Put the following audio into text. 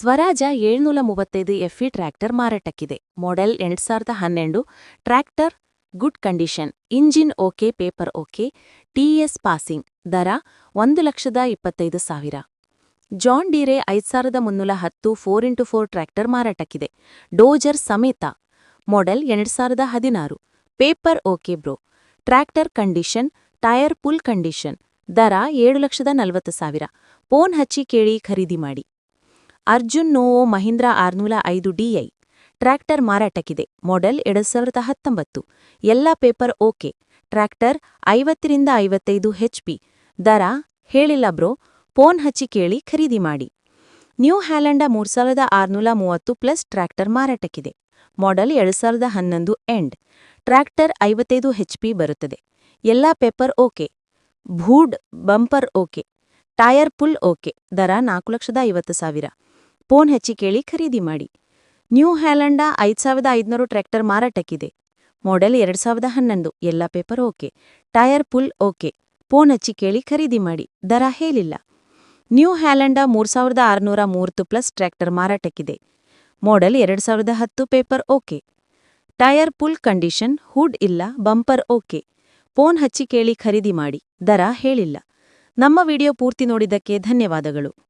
ಸ್ವರಾಜ ಏಳ್ನೂರ ಮೂವತ್ತೈದು Fe tractor ಮಾರಾಟಕ್ಕಿದೆ. Model ಎರಡ್ ಸಾವಿರದ ಹನ್ನೆರಡು. Tractor, good condition. Engine okay, paper okay. TS passing. ದರ, ಒಂದು ಲಕ್ಷದ ಇಪ್ಪತ್ತೈದು ಸಾವಿರ. ಜಾನ್ ಡೀರೆ ಐದು ಸಾವಿರದ ಮುನ್ನೂರ ಹತ್ತು ಫೋರ್ ಇಂಟು ಫೋರ್ ಟ್ರ್ಯಾಕ್ಟರ್ ಮಾರಾಟಕ್ಕಿದೆ. ಡೋಜರ್ ಸಮೇತ. ಮಾಡೆಲ್ ಎರಡ್ ಸಾವಿರದ ಹದಿನಾರು. Paper okay bro. Tractor condition, tyre full condition. ದರ, ಏಳು ಲಕ್ಷದ ನಲವತ್ತು ಸಾವಿರ. ಫೋನ್ ಹಚ್ಚಿ ಕೇಳಿ ಖರೀದಿ ಮಾಡಿ. ಅರ್ಜುನ್ ನೋವೋ ಮಹೀಂದ್ರಾ ಆರ್ನೂರ ಐದು ಡಿಐ. ಟ್ರ್ಯಾಕ್ಟರ್ ಮಾರಾಟಕ್ಕಿದೆ. ಮಾಡೆಲ್ ಎರಡು ಸಾವಿರದ ಹತ್ತೊಂಬತ್ತು. ಎಲ್ಲ ಪೇಪರ್ ಓಕೆ. ಟ್ರ್ಯಾಕ್ಟರ್ ಐವತ್ತರಿಂದ ಐವತ್ತೈದು ಹೆಚ್ಪಿ ದರ ಹೇಳಿಲ್ಲ ಬ್ರೋ. ಫೋನ್ ಹಚ್ಚಿ ಕೇಳಿ ಖರೀದಿ ಮಾಡಿ. ನ್ಯೂ ಹ್ಯಾಲೆಂಡ ಮೂರು ಸಾವಿರದ ಆರುನೂರ ಮೂವತ್ತು ಪ್ಲಸ್ ಟ್ರ್ಯಾಕ್ಟರ್ ಮಾರಾಟಕ್ಕಿದೆ. ಮಾಡೆಲ್ ಎರಡು ಸಾವಿರದ ಹನ್ನೊಂದು ಎಂಡ್. ಟ್ರ್ಯಾಕ್ಟರ್ ಐವತ್ತೈದು ಹೆಚ್ಪಿ ಬರುತ್ತದೆ. ಎಲ್ಲ paper okay. Hood bumper okay. Tyre full okay. ದರ ನಾಲ್ಕು ಲಕ್ಷದ ಐವತ್ತು ಸಾವಿರ. ಫೋನ್ ಹಚ್ಚಿ ಕೇಳಿ ಖರೀದಿ ಮಾಡಿ. ನ್ಯೂ ಹ್ಯಾಲೆಂಡ ಐದು ಸಾವಿರದ ಐದುನೂರು ಟ್ರ್ಯಾಕ್ಟರ್ ಮಾರಾಟಕ್ಕಿದೆ. ಮಾಡೆಲ್ ಎರಡು ಸಾವಿರದ ಹನ್ನೊಂದು. ಎಲ್ಲ paper okay. Tyre full okay. Phone ಹಚ್ಚಿ ಕೇಳಿ ಖರೀದಿ ಮಾಡಿ. ದರ ಹೇಳಿಲ್ಲ. ನ್ಯೂ ಹ್ಯಾಲೆಂಡ ಮೂರು ಸಾವಿರದ ಆರುನೂರ ಮೂವತ್ತು ಪ್ಲಸ್ ಟ್ರ್ಯಾಕ್ಟರ್ ಮಾರಾಟಕ್ಕಿದೆ. ಮಾಡೆಲ್ ಎರಡು ಸಾವಿರದ ಹತ್ತು paper okay. Tyre full condition, hood ಇಲ್ಲ, ಬಂಪರ್ ಓಕೆ. ಫೋನ್ ಹಚ್ಚಿ ಕೇಳಿ ಖರೀದಿ ಮಾಡಿ. ದರ ಹೇಳಿಲ್ಲ. ನಮ್ಮ ವಿಡಿಯೋ ಪೂರ್ತಿ ನೋಡಿದ್ದಕ್ಕೆ ಧನ್ಯವಾದಗಳು.